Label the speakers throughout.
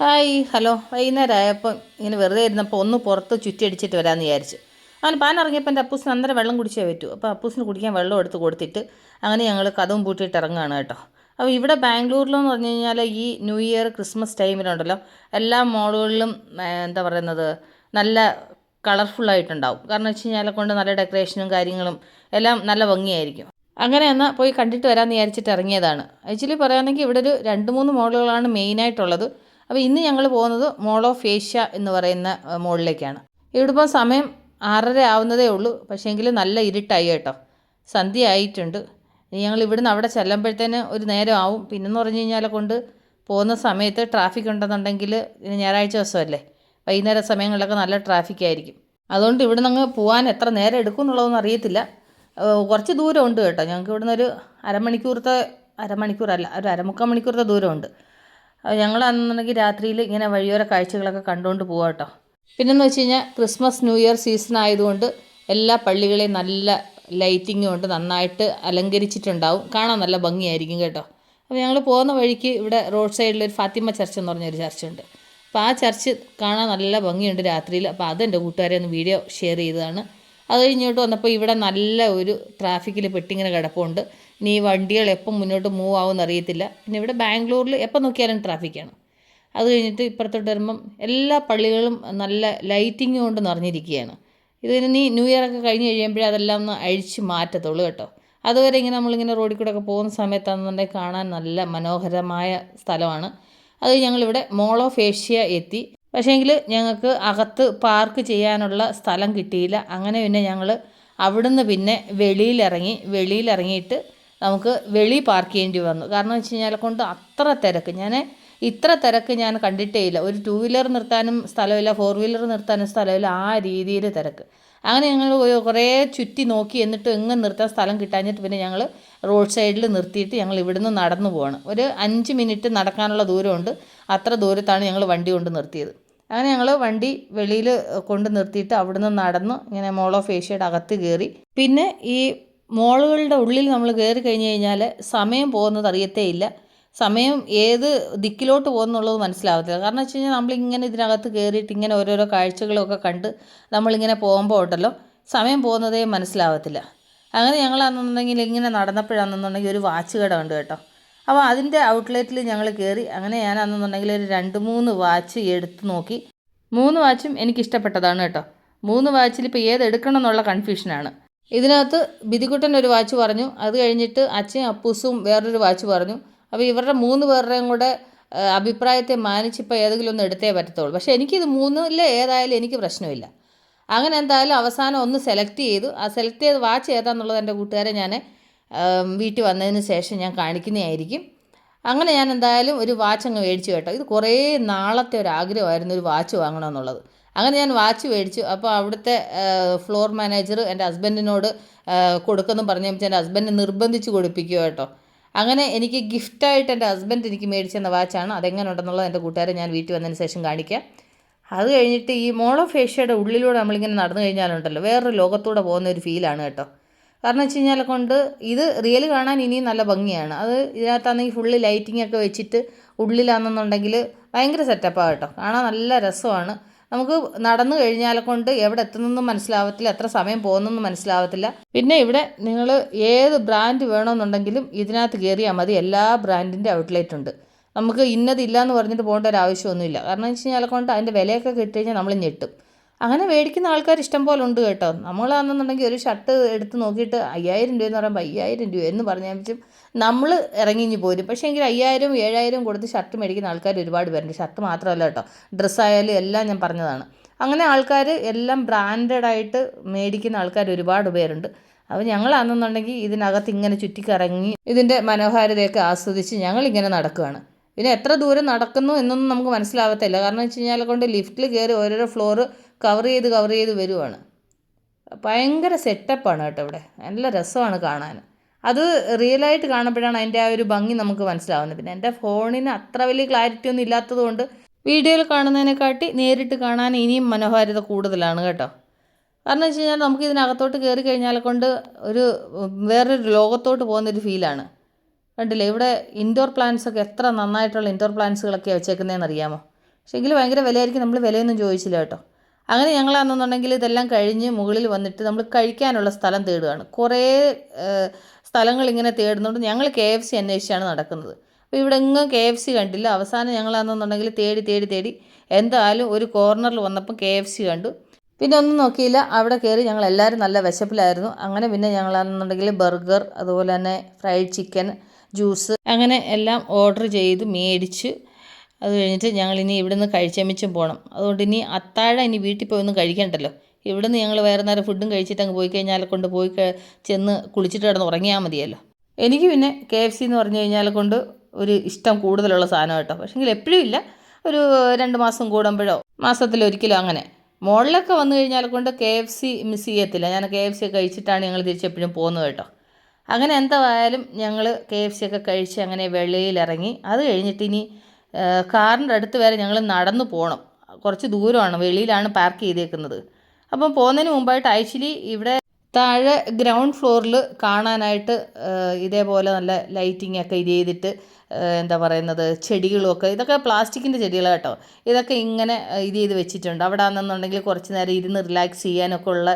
Speaker 1: Hi hello. വൈകുന്നേരം ആയപ്പോൾ ഇങ്ങനെ വെറുതെ ഇരുന്നപ്പോൾ ഒന്ന് പുറത്ത് ചുറ്റിയടിച്ചിട്ട് വരാമെന്ന് വിചാരിച്ചു. അവൻ പാൻ ഇറങ്ങിയപ്പോൾ എന്റെ അപ്പൂസിന് അന്നേരം വെള്ളം കുടിച്ചേ പറ്റൂ. അപ്പോൾ അപ്പൂസിന് കുടിക്കാൻ വെള്ളം എടുത്ത് കൊടുത്തിട്ട് അങ്ങനെ ഞങ്ങൾ കഥവും പൂട്ടിയിട്ട് ഇറങ്ങുകയാണ് കേട്ടോ. അപ്പോൾ ഇവിടെ ബാംഗ്ലൂരിലെന്ന് പറഞ്ഞു കഴിഞ്ഞാൽ ഈ ന്യൂ ഇയർ ക്രിസ്മസ് ടൈമിലുണ്ടല്ലോ എല്ലാ മോളുകളിലും എന്താ പറയുന്നത് നല്ല കളർഫുള്ളായിട്ടുണ്ടാവും കാരണം വെച്ച് കഴിഞ്ഞാൽ കൊണ്ട് നല്ല ഡെക്കറേഷനും കാര്യങ്ങളും എല്ലാം നല്ല ഭംഗിയായിരിക്കും. അങ്ങനെ എന്നാൽ പോയി കണ്ടിട്ട് വരാമെന്ന് വിചാരിച്ചിട്ട് ഇറങ്ങിയതാണ്. ആക്ച്വലി പറയുകയാണെങ്കിൽ ഇവിടെ ഒരു രണ്ട് മൂന്ന് മോളുകളാണ് മെയിനായിട്ടുള്ളത്. അപ്പോൾ ഇന്ന് ഞങ്ങൾ പോകുന്നത് മോൾ ഓഫ് ഏഷ്യ എന്ന് പറയുന്ന മോളിലേക്കാണ്. ഇവിടെ ഇപ്പോൾ സമയം ആറര ആവുന്നതേ ഉള്ളൂ. പക്ഷേങ്കിൽ നല്ല ഇരുട്ടായി കേട്ടോ. സന്ധ്യ ആയിട്ടുണ്ട്. ഇനി ഞങ്ങൾ ഇവിടുന്ന് അവിടെ ചെല്ലുമ്പോഴത്തേന് ഒരു നേരം ആവും. പിന്നെന്ന് പറഞ്ഞു കഴിഞ്ഞാൽ കൊണ്ട് പോകുന്ന സമയത്ത് ട്രാഫിക് ഉണ്ടെന്നുണ്ടെങ്കിൽ ഞായറാഴ്ച ദിവസമല്ലേ? വൈകുന്നേര സമയങ്ങളിലൊക്കെ നല്ല ട്രാഫിക് ആയിരിക്കും. അതുകൊണ്ട് ഇവിടുന്ന് അങ്ങ് പോകാൻ എത്ര നേരം എടുക്കും എന്നുള്ളതൊന്നും അറിയത്തില്ല കുറച്ച് ദൂരമുണ്ട് കേട്ടോ. ഞങ്ങൾക്ക് ഇവിടുന്ന് ഒരു അരമണിക്കൂറത്തെ അരമണിക്കൂറല്ല ഒരു അരമുക്കാൽ മണിക്കൂറത്തെ ദൂരമുണ്ട്. ഞങ്ങൾ അന്നുണ്ടെങ്കിൽ രാത്രിയിൽ ഇങ്ങനെ വഴിയോര കാഴ്ചകളൊക്കെ കണ്ടുകൊണ്ട് പോവാം കേട്ടോ പിന്നെന്ന് വെച്ച് കഴിഞ്ഞാൽ ക്രിസ്മസ് ന്യൂ ഇയർ സീസൺ ആയതുകൊണ്ട് എല്ലാ പള്ളികളെയും നല്ല ലൈറ്റിംഗ് കൊണ്ട് നന്നായിട്ട് അലങ്കരിച്ചിട്ടുണ്ടാവും. കാണാൻ നല്ല ഭംഗിയായിരിക്കും കേട്ടോ. അപ്പോൾ ഞങ്ങൾ പോകുന്ന വഴിക്ക് ഇവിടെ റോഡ് സൈഡിൽ ഒരു ഫാത്തിമ ചർച്ച് എന്ന് പറഞ്ഞൊരു ചർച്ചുണ്ട്. അപ്പോൾ ആ ചർച്ച് കാണാൻ നല്ല ഭംഗിയുണ്ട് രാത്രിയിൽ. അപ്പോൾ അത് എന്റെ കൂട്ടുകാരെ ഒന്ന് വീഡിയോ ഷെയർ ചെയ്തതാണ്. അത് കഴിഞ്ഞിട്ട് വന്നപ്പോൾ ഇവിടെ നല്ല ഒരു ട്രാഫിക്കിൽ പെട്ടിങ്ങനെ കിടപ്പുണ്ട്. ഇനി ഈ വണ്ടികൾ എപ്പം മുന്നോട്ട് മൂവ് ആവുമെന്ന് അറിയത്തില്ല. പിന്നെ ഇവിടെ ബാംഗ്ലൂരിൽ എപ്പം നോക്കിയാലും ട്രാഫിക്കാണ് അത് കഴിഞ്ഞിട്ട് ഇപ്പുറത്തോട്ട് വരുമ്പം എല്ലാ പള്ളികളും നല്ല ലൈറ്റിംഗ് കൊണ്ട് നിറഞ്ഞിരിക്കുകയാണ്. ഇതിന് നീ ന്യൂ ഇയർ ഒക്കെ കഴിഞ്ഞ് കഴിയുമ്പോഴേ അതെല്ലാം ഒന്ന് അഴിച്ച് മാറ്റത്തുള്ളൂ കേട്ടോ. അതുവരെ ഇങ്ങനെ നമ്മളിങ്ങനെ റോഡിൽ കൂടെ ഒക്കെ പോകുന്ന സമയത്താണെന്നുണ്ടെങ്കിൽ കാണാൻ നല്ല മനോഹരമായ സ്ഥലമാണ്. അത് ഞങ്ങളിവിടെ മോൾ ഓഫ് ഏഷ്യ എത്തി. പക്ഷേങ്കിൽ ഞങ്ങൾക്ക് അകത്ത് പാർക്ക് ചെയ്യാനുള്ള സ്ഥലം കിട്ടിയില്ല. അങ്ങനെ പിന്നെ ഞങ്ങൾ അവിടുന്ന് പിന്നെ വെളിയിലിറങ്ങി വെളിയിലിറങ്ങിയിട്ട് നമുക്ക് വെളി പാർക്ക് ചെയ്യേണ്ടി വന്നു. കാരണം വെച്ച് കഴിഞ്ഞാൽ കൊണ്ട് അത്ര തിരക്ക്. ഞാൻ ഇത്ര തിരക്ക് ഞാൻ കണ്ടിട്ടേ ഇല്ല. ഒരു ടു വീലർ നിർത്താനും സ്ഥലമില്ല ഫോർ വീലർ നിർത്താനും സ്ഥലമില്ല ആ രീതിയിൽ തിരക്ക്. അങ്ങനെ ഞങ്ങൾ കുറേ ചുറ്റി നോക്കി എന്നിട്ട് എങ്ങനെ നിർത്താൻ സ്ഥലം കിട്ടാഞ്ഞിട്ട് പിന്നെ ഞങ്ങൾ റോഡ് സൈഡിൽ നിർത്തിയിട്ട് ഞങ്ങൾ ഇവിടുന്ന് നടന്നു പോവാണ്. ഒരു അഞ്ച് മിനിറ്റ് നടക്കാനുള്ള ദൂരമുണ്ട്. അത്ര ദൂരത്താണ് ഞങ്ങൾ വണ്ടി കൊണ്ട് നിർത്തിയത്. അങ്ങനെ ഞങ്ങൾ വണ്ടി വെളിയിൽ കൊണ്ട് നിർത്തിയിട്ട് അവിടുന്ന് നടന്ന്. ഇങ്ങനെ മോൾ ഓഫ് ഏഷ്യയുടെ അകത്ത് കയറി. പിന്നെ ഈ മോളുകളുടെ ഉള്ളിൽ നമ്മൾ കയറി കഴിഞ്ഞ് കഴിഞ്ഞാൽ സമയം പോകുന്നത് അറിയത്തേ ഇല്ല. സമയം ഏത് ദിക്കിലോട്ട് പോകുന്നുള്ളത് മനസ്സിലാവത്തില്ല. കാരണം വെച്ച് കഴിഞ്ഞാൽ നമ്മളിങ്ങനെ ഇതിനകത്ത് കയറിയിട്ട് ഇങ്ങനെ ഓരോരോ കാഴ്ചകളൊക്കെ കണ്ട് നമ്മളിങ്ങനെ പോകുമ്പോൾ ഉണ്ടല്ലോ സമയം പോകുന്നതേ മനസ്സിലാവത്തില്ല. അങ്ങനെ ഞങ്ങളാണെന്നുണ്ടെങ്കിൽ ഇങ്ങനെ നടന്നപ്പോഴാണെന്നുണ്ടെങ്കിൽ ഒരു വാച്ച് കട ഉണ്ട് കേട്ടോ. അപ്പോൾ അതിന്റെ ഔട്ട്ലെറ്റിൽ ഞങ്ങൾ കയറി അങ്ങനെ ഞാനാണെന്നുണ്ടെങ്കിൽ ഒരു രണ്ട് മൂന്ന് വാച്ച് എടുത്ത് നോക്കി. മൂന്ന് വാച്ചും എനിക്ക് ഇഷ്ടപ്പെട്ടതാണ് കേട്ടോ. മൂന്ന് വാച്ചിൽ ഇപ്പോൾ ഏത് എടുക്കണം എന്നുള്ള കൺഫ്യൂഷനാണ് ഇതിനകത്ത് ബിദികുട്ടൻ ഒരു വാച്ച് പറഞ്ഞു. അത് കഴിഞ്ഞിട്ട് അച്ഛൻ അപ്പൂസും വേറൊരു വാച്ച് പറഞ്ഞു. അപ്പോൾ ഇവരുടെ മൂന്ന് പേരുടെയും കൂടെ അഭിപ്രായത്തെ മാനിച്ചിപ്പോൾ ഏതെങ്കിലും ഒന്ന് എടുത്തേ പറ്റത്തുള്ളൂ. പക്ഷേ എനിക്കിത് മൂന്നിൽ ഏതായാലും എനിക്ക് പ്രശ്നമില്ല. അങ്ങനെ എന്തായാലും അവസാനം ഒന്ന് സെലക്ട് ചെയ്തു. ആ സെലക്ട് ചെയ്ത് വാച്ച് ഏതാന്നുള്ളത് എന്റെ കൂട്ടുകാരെ ഞാൻ വീട്ടിൽ വന്നതിന് ശേഷം ഞാൻ കാണിക്കുന്നതായിരിക്കും. അങ്ങനെ ഞാൻ എന്തായാലും ഒരു വാച്ച് അങ്ങ് മേടിച്ചു കേട്ടോ. ഇത് കുറേ നാളത്തെ ഒരു ആഗ്രഹമായിരുന്നു ഒരു വാച്ച് വാങ്ങണമെന്നുള്ളത്. അങ്ങനെ ഞാൻ വാച്ച് മേടിച്ചു. അപ്പോൾ അവിടുത്തെ ഫ്ലോർ മാനേജർ എന്റെ ഹസ്ബൻഡിനോട് കൊടുക്കുന്നു പറഞ്ഞു എന്റെ ഹസ്ബൻഡ് നിർബന്ധിച്ച് കൊടുപ്പിക്കുക കേട്ടോ. അങ്ങനെ എനിക്ക് ഗിഫ്റ്റായിട്ട് എന്റെ ഹസ്ബൻഡ് എനിക്ക് മേടിച്ചെന്ന വാച്ചാണ്. അതെങ്ങനെ ഉണ്ടെന്നുള്ളത് എന്റെ കൂട്ടുകാരെ ഞാൻ വീട്ടിൽ വന്നതിന് ശേഷം കാണിക്കാം. അത് കഴിഞ്ഞിട്ട് ഈ ഏഷ്യയുടെ ഉള്ളിലൂടെ നമ്മളിങ്ങനെ നടന്നു കഴിഞ്ഞാലുണ്ടല്ലോ വേറൊരു ലോകത്തൂടെ പോകുന്ന ഒരു ഫീലാണ് കേട്ടോ. കാരണം വെച്ച് കഴിഞ്ഞാൽ കൊണ്ട് ഇത് റിയൽ കാണാൻ ഇനിയും നല്ല ഭംഗിയാണ്. അത് ഇതിനകത്താണെങ്കിൽ ഫുള്ള് ലൈറ്റിംഗ് ഒക്കെ വെച്ചിട്ട് ഉള്ളിലാണെന്നുണ്ടെങ്കിൽ ഭയങ്കര സെറ്റപ്പാണ് കേട്ടോ. കാണാൻ നല്ല രസമാണ്. നമുക്ക് നടന്നു കഴിഞ്ഞാൽ കൊണ്ട് എവിടെ എത്തുന്നെന്നും മനസ്സിലാവത്തില്ല എത്ര സമയം പോകുന്നെന്നും മനസ്സിലാവത്തില്ല. പിന്നെ ഇവിടെ നിങ്ങൾ ഏത് ബ്രാൻഡ് വേണമെന്നുണ്ടെങ്കിലും ഇതിനകത്ത് കയറിയാൽ മതി എല്ലാ ബ്രാൻഡിന്റെ ഔട്ട്ലെറ്റ് ഉണ്ട്. നമുക്ക് ഇന്നതില്ല എന്ന് പറഞ്ഞിട്ട് പോകേണ്ട ഒരു ആവശ്യമൊന്നുമില്ല. കാരണം എന്ന് വെച്ച് കഴിഞ്ഞാൽ കൊണ്ട് അതിന്റെ വിലയൊക്കെ കിട്ടി കഴിഞ്ഞാൽ നമ്മൾ ഞെട്ടും. അങ്ങനെ മേടിക്കുന്ന ആൾക്കാർ ഇഷ്ടം പോലെ ഉണ്ട് കേട്ടോ. നമ്മളാണെന്നുണ്ടെങ്കിൽ ഒരു ഷർട്ട് എടുത്ത് നോക്കിയിട്ട് അയ്യായിരം രൂപ എന്ന് പറയുമ്പോൾ അയ്യായിരം രൂപ എന്ന് പറഞ്ഞാൽ നമ്മൾ ഇറങ്ങിഞ്ഞ് പോരും. പക്ഷേ എങ്കിൽ അയ്യായിരം ഏഴായിരം കൊടുത്ത് ഷർട്ട് മേടിക്കുന്ന ആൾക്കാർ ഒരുപാട് പേരുണ്ട്. ഷർട്ട് മാത്രമല്ല കേട്ടോ. ഡ്രസ്സായാലും എല്ലാം ഞാൻ പറഞ്ഞതാണ്. അങ്ങനെ ആൾക്കാർ എല്ലാം ബ്രാൻഡഡ് മേടിക്കുന്ന ആൾക്കാർ ഒരുപാട് പേരുണ്ട്. അപ്പോൾ ഞങ്ങളാണെന്നുണ്ടെങ്കിൽ ഇതിനകത്ത് ഇങ്ങനെ ചുറ്റിക്കറങ്ങി ഇതിന്റെ മനോഹാരിതയൊക്കെ ആസ്വദിച്ച് ഞങ്ങളിങ്ങനെ നടക്കുകയാണ് പിന്നെ എത്ര ദൂരം നടക്കുന്നു എന്നൊന്നും നമുക്ക് മനസ്സിലാവത്തില്ല. കാരണം വെച്ച് കഴിഞ്ഞാൽ കൊണ്ട് ലിഫ്റ്റിൽ കയറി ഓരോരോ ഫ്ലോറ് കവർ ചെയ്ത് കവർ ചെയ്ത് വരുവാണ്. ഭയങ്കര സെറ്റപ്പാണ് കേട്ടോ ഇവിടെ. നല്ല രസമാണ് കാണാൻ. അത് റിയലായിട്ട് കാണുമ്പോഴാണ് അതിന്റെ ആ ഒരു ഭംഗി നമുക്ക് മനസ്സിലാവുന്നത്. പിന്നെ എന്റെ ഫോണിന് അത്ര വലിയ ക്ലാരിറ്റി ഒന്നും ഇല്ലാത്തതുകൊണ്ട് വീഡിയോയിൽ കാണുന്നതിനെക്കാട്ടി നേരിട്ട് കാണാൻ ഇനിയും മനോഹാരിത കൂടുതലാണ് കേട്ടോ. കാരണം വെച്ച് കഴിഞ്ഞാൽ നമുക്ക് ഇതിനകത്തോട്ട് കയറി കഴിഞ്ഞാൽ കൊണ്ട് ഒരു വേറൊരു ലോകത്തോട്ട് പോകുന്നൊരു ഫീലാണ് കണ്ടില്ലേ? ഇവിടെ ഇൻഡോർ പ്ലാന്റ്സ് ഒക്കെ എത്ര നന്നായിട്ടുള്ള ഇൻഡോർ പ്ലാന്റ്സുകളൊക്കെ വെച്ചേക്കുന്നതെന്ന് അറിയാമോ? പക്ഷേ എങ്കിൽ ഭയങ്കര വിലയായിരിക്കും. നമ്മൾ വിലയൊന്നും ചോദിച്ചില്ല കേട്ടോ. അങ്ങനെ ഞങ്ങളാണെന്നുണ്ടെങ്കിൽ ഇതെല്ലാം കഴിഞ്ഞ് മുകളിൽ വന്നിട്ട് നമ്മൾ കഴിക്കാനുള്ള സ്ഥലം തേടുകയാണ്. കുറേ സ്ഥലങ്ങൾ ഇങ്ങനെ തേടുന്നുണ്ട് ഞങ്ങൾ കെ എഫ് സി അന്വേഷിച്ചാണ് നടക്കുന്നത്. അപ്പോൾ ഇവിടെ എങ്ങും കെ എഫ് സി കണ്ടില്ല. അവസാനം ഞങ്ങളാണെന്നുണ്ടെങ്കിൽ തേടി തേടി തേടി എന്തായാലും ഒരു കോർണറിൽ വന്നപ്പം കെ എഫ് സി കണ്ടു. പിന്നെ ഒന്നും നോക്കിയില്ല. അവിടെ കയറി ഞങ്ങൾ എല്ലാവരും നല്ല വിശപ്പിലായിരുന്നു. അങ്ങനെ പിന്നെ ഞങ്ങളാണെന്നുണ്ടെങ്കിൽ ബർഗർ അതുപോലെ തന്നെ ഫ്രൈഡ് ചിക്കൻ ജ്യൂസ് അങ്ങനെ എല്ലാം ഓർഡർ ചെയ്ത് മേടിച്ച് അത് കഴിഞ്ഞിട്ട് ഞങ്ങൾ ഇനി ഇവിടുന്ന് കഴിച്ചമിച്ചും പോകണം അതുകൊണ്ട് ഇനി അത്താഴം ഇനി വീട്ടിൽ പോയൊന്നും കഴിക്കണ്ടല്ലോ. ഇവിടുന്ന് ഞങ്ങൾ വേറെ നേരം ഫുഡും കഴിച്ചിട്ട് അങ്ങ് പോയി കഴിഞ്ഞാൽ കൊണ്ട് പോയി ചെന്ന് കുളിച്ചിട്ട് കിടന്ന് ഉറങ്ങിയാൽ മതിയല്ലോ. എനിക്ക് പിന്നെ കെ എഫ് സി എന്ന് പറഞ്ഞു കഴിഞ്ഞാൽ കൊണ്ട് ഒരു ഇഷ്ടം കൂടുതലുള്ള സാധനം കേട്ടോ. പക്ഷേങ്കിൽ എപ്പോഴും ഇല്ല. ഒരു രണ്ട് മാസം കൂടുമ്പോഴോ മാസത്തിലൊരിക്കലോ അങ്ങനെ. മുകളിലൊക്കെ വന്നു കഴിഞ്ഞാൽ കൊണ്ട് കെ എഫ് സി മിസ് ചെയ്യത്തില്ല. ഞാൻ കെ എഫ് സി കഴിച്ചിട്ടാണ് ഞങ്ങൾ തിരിച്ചെപ്പോഴും പോകുന്നത് കേട്ടോ. അങ്ങനെ എന്തായാലും ഞങ്ങൾ കെ എഫ് സി ഒക്കെ കഴിച്ച് അങ്ങനെ വെളിയിലിറങ്ങി. അത് കഴിഞ്ഞിട്ട് ഇനി കാറിന്റെ അടുത്ത് വരെ ഞങ്ങൾ നടന്നു പോകണം. കുറച്ച് ദൂരമാണ് വെളിയിലാണ് പാർക്ക് ചെയ്തേക്കുന്നത്. അപ്പം പോകുന്നതിന് മുമ്പായിട്ട് ആക്ച്വലി ഇവിടെ താഴെ ഗ്രൗണ്ട് ഫ്ലോറിൽ കാണാനായിട്ട് ഇതേപോലെ നല്ല ലൈറ്റിംഗ് ഒക്കെ ഇത് ചെയ്തിട്ട് എന്താ പറയുന്നത് ചെടികളൊക്കെ ഇതൊക്കെ പ്ലാസ്റ്റിക്കിന്റെ ചെടികളാണ് കേട്ടോ. ഇതൊക്കെ ഇങ്ങനെ ഇത് ചെയ്ത് വെച്ചിട്ടുണ്ട്. അവിടെ ആണെന്നുണ്ടെങ്കിൽ കുറച്ച് നേരം ഇരുന്ന് റിലാക്സ് ചെയ്യാനൊക്കെ ഉള്ള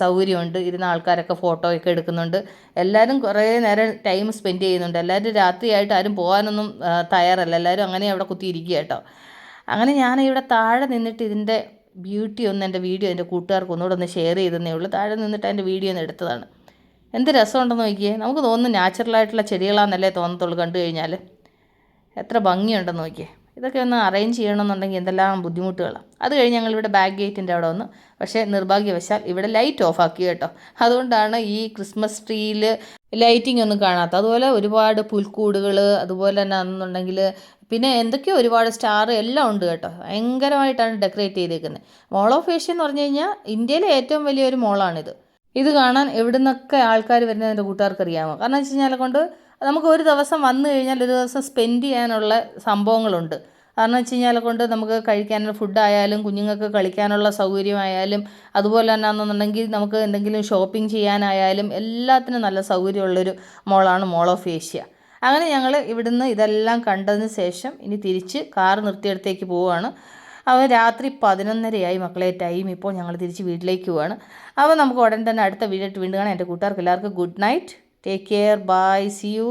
Speaker 1: സൗകര്യമുണ്ട്. ഇരുന്ന ആൾക്കാരൊക്കെ ഫോട്ടോ ഒക്കെ എടുക്കുന്നുണ്ട്. എല്ലാവരും കുറേ നേരം ടൈം സ്പെൻഡ് ചെയ്യുന്നുണ്ട്. എല്ലാവരും രാത്രിയായിട്ട് ആരും പോകാനൊന്നും തയ്യാറല്ല. എല്ലാവരും അങ്ങനെ അവിടെ കുത്തിയിരിക്കുക കേട്ടോ. അങ്ങനെ ഞാൻ ഇവിടെ താഴെ നിന്നിട്ട് ഇതിന്റെ ബ്യൂട്ടി ഒന്ന് എന്റെ വീഡിയോ എന്റെ കൂട്ടുകാർക്ക് ഒന്നുകൂടെ ഒന്ന് ഷെയർ ചെയ്തതേ ഉള്ളൂ. താഴെ നിന്നിട്ട് എന്റെ വീഡിയോ ഒന്ന് എടുത്തതാണ്. എന്ത് രസമുണ്ടെന്ന് നോക്കിയേ. നമുക്ക് തോന്നുന്നു നാച്ചുറലായിട്ടുള്ള ചെടികളാണെന്നല്ലേ തോന്നത്തുള്ളൂ കണ്ടു കഴിഞ്ഞാൽ എത്ര ഭംഗിയുണ്ടെന്ന് നോക്കിയേ. ഇതൊക്കെ ഒന്ന് അറേഞ്ച് ചെയ്യണമെന്നുണ്ടെങ്കിൽ എന്തെല്ലാം ബുദ്ധിമുട്ടുകളാണ് അത് കഴിഞ്ഞ് ഞങ്ങളിവിടെ ബാക്ക് ഗേറ്റിന്റെ അവിടെ വന്നു. പക്ഷേ നിർഭാഗ്യവശാൽ ഇവിടെ ലൈറ്റ് ഓഫ് ആക്കി കേട്ടോ. അതുകൊണ്ടാണ് ഈ ക്രിസ്മസ് ട്രീയിൽ ലൈറ്റിംഗ് ഒന്നും കാണാത്തത്. അതുപോലെ ഒരുപാട് പുൽക്കൂടുകൾ അതുപോലെ തന്നെ അന്നുണ്ടെങ്കിൽ പിന്നെ എന്തൊക്കെയോ ഒരുപാട് സ്റ്റാർ എല്ലാം ഉണ്ട് കേട്ടോ. ഭയങ്കരമായിട്ടാണ് ഡെക്കറേറ്റ് ചെയ്തേക്കുന്നത് മോൾ ഓഫ് ഏഷ്യ എന്ന് പറഞ്ഞു കഴിഞ്ഞാൽ ഇന്ത്യയിലെ ഏറ്റവും വലിയൊരു മോളാണിത്. ഇത് കാണാൻ എവിടുന്നൊക്കെ ആൾക്കാർ വരുന്നത് എന്റെ കൂട്ടുകാർക്ക് അറിയാമോ കാരണം വെച്ച് കഴിഞ്ഞാൽ കൊണ്ട് നമുക്ക് ഒരു ദിവസം വന്നു കഴിഞ്ഞാൽ ഒരു ദിവസം സ്പെൻഡ് ചെയ്യാനുള്ള സംഭവങ്ങളുണ്ട്. കാരണം വെച്ച് കഴിഞ്ഞാൽ കൊണ്ട് നമുക്ക് കഴിക്കാനുള്ള ഫുഡായാലും കുഞ്ഞുങ്ങൾക്ക് കളിക്കാനുള്ള സൗകര്യമായാലും അതുപോലെ തന്നെ ആണെന്നുണ്ടെങ്കിൽ നമുക്ക് എന്തെങ്കിലും ഷോപ്പിംഗ് ചെയ്യാനായാലും എല്ലാത്തിനും നല്ല സൗകര്യമുള്ളൊരു മോളാണ് മോൾ ഓഫ് ഏഷ്യ. അങ്ങനെ ഞങ്ങൾ ഇവിടുന്ന് ഇതെല്ലാം കണ്ടതിന് ശേഷം ഇനി തിരിച്ച് കാർ നിർത്തിയിടത്തേക്ക് പോവുകയാണ്. അവൻ രാത്രി പതിനൊന്നരയായി മക്കളെ ടൈം ഇപ്പോൾ ഞങ്ങൾ തിരിച്ച് വീട്ടിലേക്ക് പോവാണ് അപ്പോൾ നമുക്ക് ഉടൻ തന്നെ അടുത്ത വീഡിയോ വീണ്ടും കാണാം. എന്റെ കൂട്ടുകാർക്ക് എല്ലാവർക്കും good night take care bye see you